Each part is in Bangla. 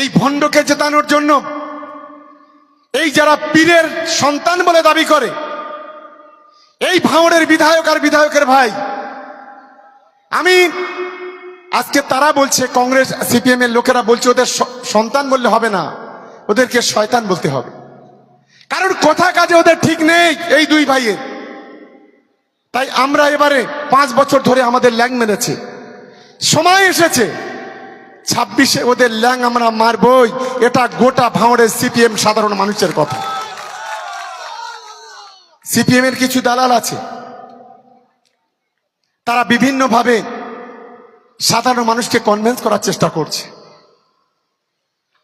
এই ভণ্ডকে জেতানোর জন্য এই যারা পীরের সন্তান বলে দাবি করে, এই ভাঙড়ের বিধায়ক আর বিধায়কের ভাই, আমি আজকে তারা বলছে, কংগ্রেস, সিপিএম এর লোকেরা বলছে, ওদের সন্তান বললে হবে না, ওদেরকে শয়তান বলতে হবে। কারণ কথা কাজে ওদের ঠিক নেই এই দুই ভাইয়ের। তাই আমরা এবারে পাঁচ বছর ধরে আমাদের ল্যাং মেরেছে। সময় এসেছে। ছাব্বিশে ওদের ল্যাং আমরা মারবই। এটা গোটা ভাঁড়ের সিপিএম সাধারণ মানুষের কথা। সিপিএম এর কিছু দালাল আছে। তারা বিভিন্নভাবে সাধারণ মানুষকে কনভিন্স করার চেষ্টা করছে।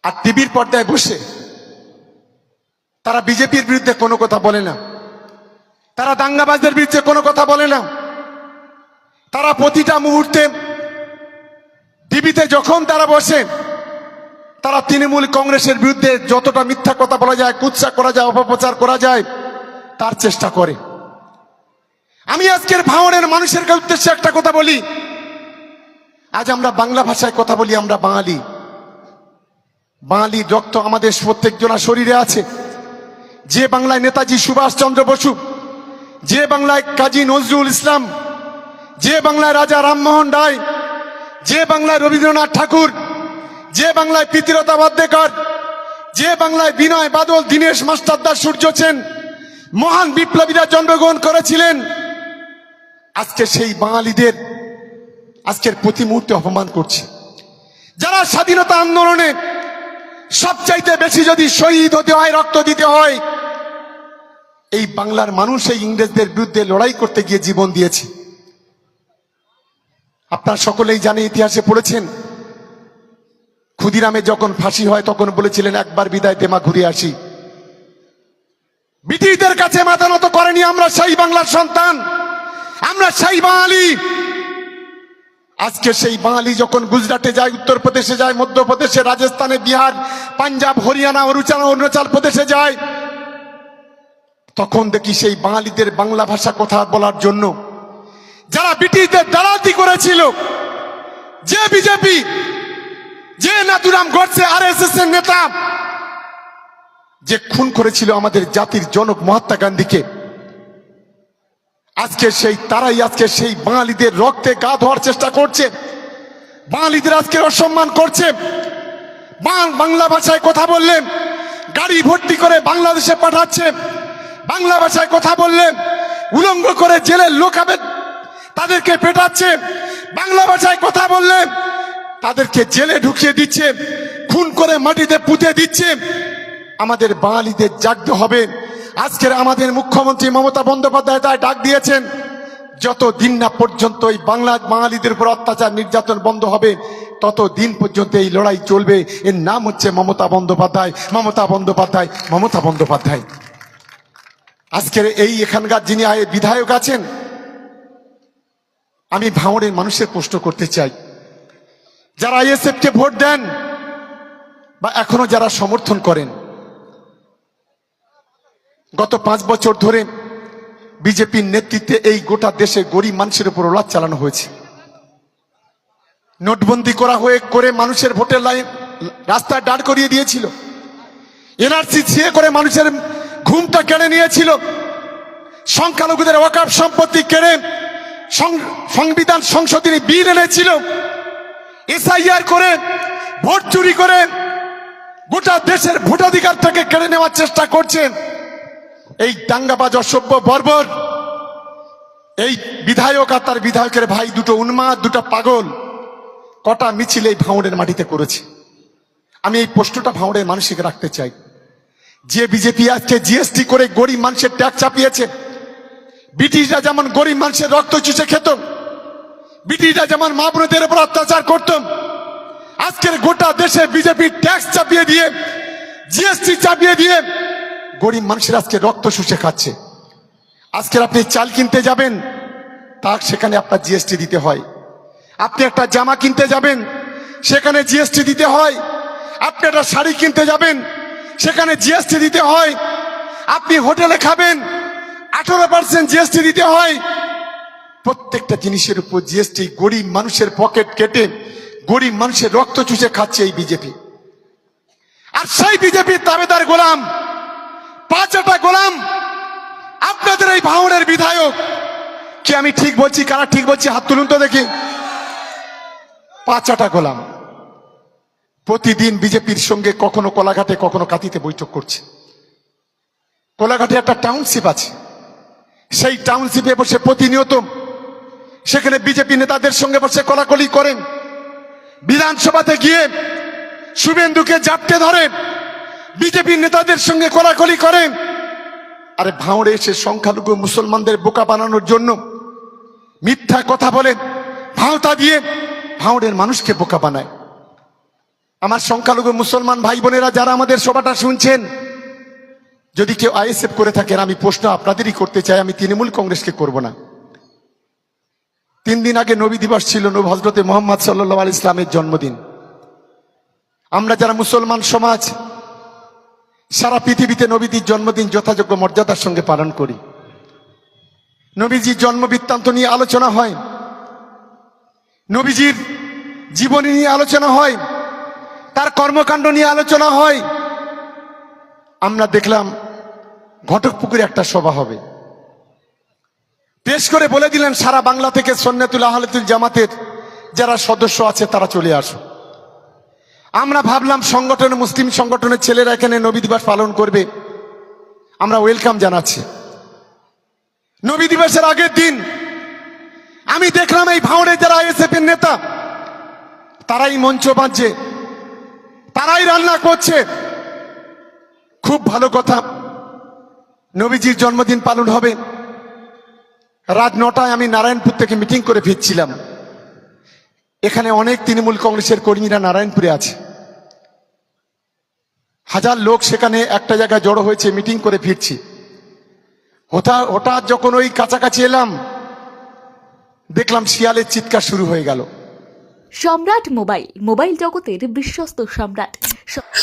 আর টিভির পর্দায় বসে তারা বিজেপির বিরুদ্ধে কোনো কথা বলে না। তারা দাঙ্গাবাজদের বিরুদ্ধে কোনো কথা বলে না। তারা প্রতিটা মুহূর্তে টিভিতে যখন তারা বসেন, তারা তৃণমূল কংগ্রেসের বিরুদ্ধে যতটা মিথ্যা কথা বলা যায়, কুৎসা করা যায়, অপপ্রচার করা যায়, তার চেষ্টা করে। আমি আজকের ভাঙনের মানুষের উদ্দেশ্যে একটা কথা বলি। আজ আমরা বাংলা ভাষায় কথা বলি, আমরা বাঙালি। বাঙালি রক্ত আমাদের প্রত্যেক জনা শরীরে আছে। যে বাংলায় নেতাজি সুভাষচন্দ্র বসু, যে বাংলায় কাজী নজরুল ইসলাম, যে বাংলায় রাজা রামমোহন রায় যে বাংলায় রবীন্দ্রনাথ ঠাকুর, যে বাংলায় প্রীতিলতা বাদ্যেকর যে বাংলায় বিনয় বাদল, দীনেশ মাস্টারদার সূর্য সেন, মহান বিপ্লবীরা জন্মগ্রহণ করেছিলেন, আজকে সেই বাঙালিদের আজকের প্রতি মুহূর্তে অপমান করছে। যারা স্বাধীনতা আন্দোলনে সবচাইতে বেশি যদি শহীদ হতে হয়, রক্ত দিতে হয়, এই বাংলার মানুষ, এই ইংরেজদের বিরুদ্ধে লড়াই করতে গিয়ে জীবন দিয়েছে। আপনারা সকলেই জানে ইতিহাসে পড়েছেন। ক্ষুদিরামে যখন ফাঁসি হয়, তখন বলেছিলেন, একবার বিদায় তেমা ঘুরে আসি। ব্রিটিশদের কাছে মাথা নত করেনি, আমরা সেই বাংলার সন্তান। আমরা সেই বাঙালি। আজকে সেই বাঙালি যখন গুজরাটে যায়, উত্তরপ্রদেশে যায়, মধ্যপ্রদেশে, রাজস্থানে, বিহার, পাঞ্জাব, হরিয়ানা, অরুচানা, অরুণাচল প্রদেশে যায়, তখন দেখি সেই বাঙালিদের বাংলা ভাষা কথা বলার জন্য যারা ব্রিটিশদের দালালতি করেছিল, যে বিজেপি, যে Nathuram Godse R S S এর নেতা, যে খুন করেছিল আমাদের জাতির জনক মহাত্মা গান্ধীকে, আজকে সেই তারাই আজকে সেই বাঙালিদের রক্তে গা ধোয়ার চেষ্টা করছে, বাঙালিদের আজকে অসম্মান করছে বাংলা ভাষায় কথা বললে, গাড়ি ভর্তি করে বাংলাদেশে পাঠাচ্ছে, বাংলা ভাষায় কথা বললে, উলঙ্গ করে জেলের লোকাবে তাদেরকে পেটাচ্ছে, বাংলা ভাষায় কথা বললে তাদেরকে জেলে ঢুকিয়ে দিচ্ছে, খুন করে মাটিতে পুঁতে দিচ্ছে। আমাদের বাঙালিদের জাগতে হবে। আজকের আমাদের মুখ্যমন্ত্রী মমতা বন্দ্যোপাধ্যায় তাই ডাক দিয়েছেন যত দিন না পর্যন্ত এই বাংলা বাঙালিদের উপর অত্যাচার নির্যাতন বন্ধ হবে তত দিন পর্যন্ত এই লড়াই চলবে। এর নাম হচ্ছে মমতা বন্দ্যোপাধ্যায় মমতা বন্দ্যোপাধ্যায় মমতা বন্দ্যোপাধ্যায়। আজকের এই এখানকার যিনি বিধায়ক আছেন আমি ভাঙড়ের মানুষের প্রশ্ন করতে চাই। যারা আইএসএফ কে ভোট দেন বা এখনও যারা সমর্থন করেন, গত পাঁচ বছর ধরে বিজেপির নেতৃত্বে এই গোটা দেশে গরিব মানুষের উপর ওলাদ চালানো হয়েছে। নোটবন্দি করা হয়ে করে মানুষের ভোটের লাইন রাস্তায় দাঁড় করিয়ে দিয়েছিল। এনআরসি ছিয়ে করে মানুষের ঘুমটা কেড়ে নিয়েছিল। সংখ্যালঘুদের ওয়াকাপ সম্পত্তি কেড়ে সংবিধান সংশোধনী বিল এনেছিল। এসআইআর করে, ভোট চুরি করে গোটা দেশের ভোটাধিকার থেকে কেড়ে নেওয়ার চেষ্টা করছেন। এই দাঙ্গাবাজ অসভ্য বর্বর, এই বিধায়ক আর তার বিধায়কের ভাই দুটো উন্মাদ, দুটো পাগল, কটা মিছিল এই ভাঙড়ের মাটিতে করেছে। আমি এই প্রশ্নটা ভাঙড়ের মানুষকে রাখতে চাই। যে বিজেপি আজকে জিএসটি করে গরিব মানুষের ট্যাক্স চাপিয়েছে ব্রিটিশরা যেমন গরিব মানুষের রক্ত চুষে খেত, ব্রিটিশরা যেমন মা বোনদের উপর অত্যাচার করত, আজকের গোটা দেশে বিজেপি ট্যাক্স চাপিয়ে দিয়ে, জিএসটি চাপিয়ে দিয়ে গরিব মানুষের আজকে রক্ত শুষে খাচ্ছে। আজকের আপনি চাল কিনতে যাবেন, তা সেখানে আপনার জিএসটি দিতে হয়। আপনি একটা জামা কিনতে যাবেন, সেখানে জিএসটি দিতে হয়। আপনি একটা শাড়ি কিনতে যাবেন, সেখানে জিএসটি দিতে হয়। আপনি হোটেলে খাবেন আঠারো পার্সেন্ট জিএসটি দিতে হয়। প্রত্যেকটা জিনিসের উপর জিএসটি গরিব মানুষের পকেট কেটে, গরিব মানুষের রক্ত চুষে খাচ্ছে এই বিজেপি আর সেই বিজেপির দাবেদার গোলাম, পাঁচটা গোলাম, আপনাদের এই ভাঙড়ের বিধায়ক। কি আমি ঠিক বলছি, কারা ঠিক বলছি, হাত তুলুন তো দেখি। পাঁচটা গোলাম, প্রতিদিন বিজেপির সঙ্গে কখনো কোলাঘাটে, কখনো কাতিতে বৈঠক করছে। কোলাঘাটে একটা টাউনশিপ আছে। সেই টাউনশিপে বসে প্রতিনিয়ত, সেখানে বিজেপি নেতাদের সঙ্গে বসে কলাকলি করেন। বিধানসভাতে গিয়ে শুভেন্দুকে জাপটে ধরে বিজেপি নেতাদের সঙ্গে কোলাকলি করেন। আরে ভাঁড়ে এসে সংখ্যালঘু মুসলমানদের বোকা বানানোর জন্য মিথ্যা কথা বলে ভাঁওতা দিয়ে ভাঁড়ের মানুষকে বোকা বানায়। আমার সংখ্যালঘু মুসলমান ভাই বোনেরা যারা আমাদের সভাটা শুনছেন যদি কেউ আইএসএফ করে থাকেন, আমি প্রশ্ন আপনাদেরই করতে চাই, আমি তৃণমূল কংগ্রেসকে করব না। তিন দিন আগে নবী দিবস ছিল, নব হজরতে মোহাম্মদ সাল্লাহ আল ইসলামের জন্মদিন। আমরা যারা মুসলমান সমাজ, সারা পৃথিবীতে নবীজির জন্মদিন যথাযোগ্য মর্যাদার সঙ্গে পালন করি। নবীজির জন্ম বৃত্তান্ত নিয়ে আলোচনা হয়। নবীজির জীবনী নিয়ে আলোচনা হয়। তার কর্মকাণ্ড নিয়ে আলোচনা হয়। আমরা দেখলাম ঘটকপুকুরে একটা সভা হবে। পেশ করে বলে দিলেন, সারা বাংলা থেকে সন্ন্যাতুল আহলেতুল জামাতের যারা সদস্য আছে, তারা চলে আসো। আমরা ভাবলাম, সংগঠনে, মুসলিম সংগঠনের ছেলেরা এখানে নবী দিবস পালন করবে। আমরা ওয়েলকাম জানাচ্ছি। নবী দিবসের আগের দিন আমি দেখলাম, এই ভাঁড়ে যারা আইএসএফ এর নেতা, তারাই মঞ্চ বাঁধছে তারাই রান্না করছে। খুব ভালো কথা। নবীজির জন্মদিন পালন হবে। রাত নটায় আমি নারায়ণপুর থেকে মিটিং করে ফিরছিলাম। এখানে অনেক তৃণমূল কংগ্রেসের কর্মীরা নারায়ণপুরে আছে। হাজার লোক সেখানে একটা জায়গায় জড়ো হয়েছে, মিটিং করে ফিরছি। হঠাৎ হঠাৎ যখন ওই কাছাকাছি এলাম, দেখলাম শিয়ালের চিৎকার শুরু হয়ে গেল। সম্রাট মোবাইল মোবাইল জগতের বিশ্বস্ত সম্রাট।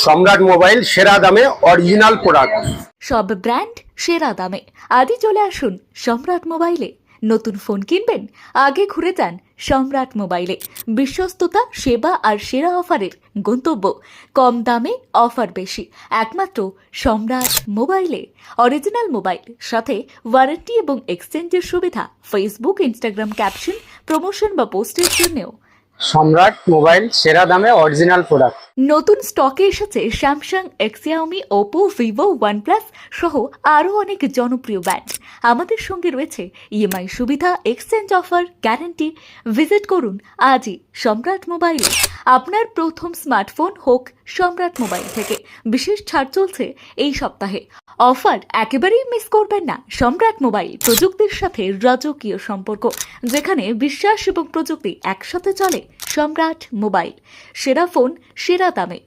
সম্রাট মোবাইল সেরা দামে অরিজিনাল প্রোডাক্ট। সব ব্র্যান্ড সেরা দামে। আদি চলে আসুন সম্রাট মোবাইলে। নতুন ফোন কিনবেন, আগে ঘুরে যান সম্রাট মোবাইলে। বিশ্বস্ততা, সেবা আর সেরা অফারের গন্তব্য। কম দামে অফার বেশি। একমাত্র সম্রাট মোবাইলে। অরিজিনাল মোবাইল, সাথে ওয়ারেন্টি এবং এক্সচেঞ্জের সুবিধা। ফেসবুক, ইনস্টাগ্রাম ক্যাপশন, প্রমোশন বা পোস্টের জন্যও। সম্রাট মোবাইল সেরা দামে অরিজিনাল প্রোডাক্ট নতুন স্টকে এসেছে Samsung Xiaomi Oppo Vivo OnePlus সহ আরও অনেক জনপ্রিয় ব্র্যান্ড আমাদের সঙ্গে রয়েছে ইএমআই সুবিধা এক্সচেঞ্জ অফার গ্যারান্টি ভিজিট করুন আজই সম্রাট মোবাইল আপনার প্রথম স্মার্টফোন হোক সম্রাট মোবাইল থেকে। বিশেষ ছাড় চলছে এই সপ্তাহে। অফার একেবারেই মিস করবেন না। সম্রাট মোবাইল প্রযুক্তির সাথে রাজকীয় সম্পর্ক, যেখানে বিশ্বাস এবং প্রযুক্তি একসাথে চলে। সম্রাট মোবাইল, সেরা ফোন, সেরা দামে।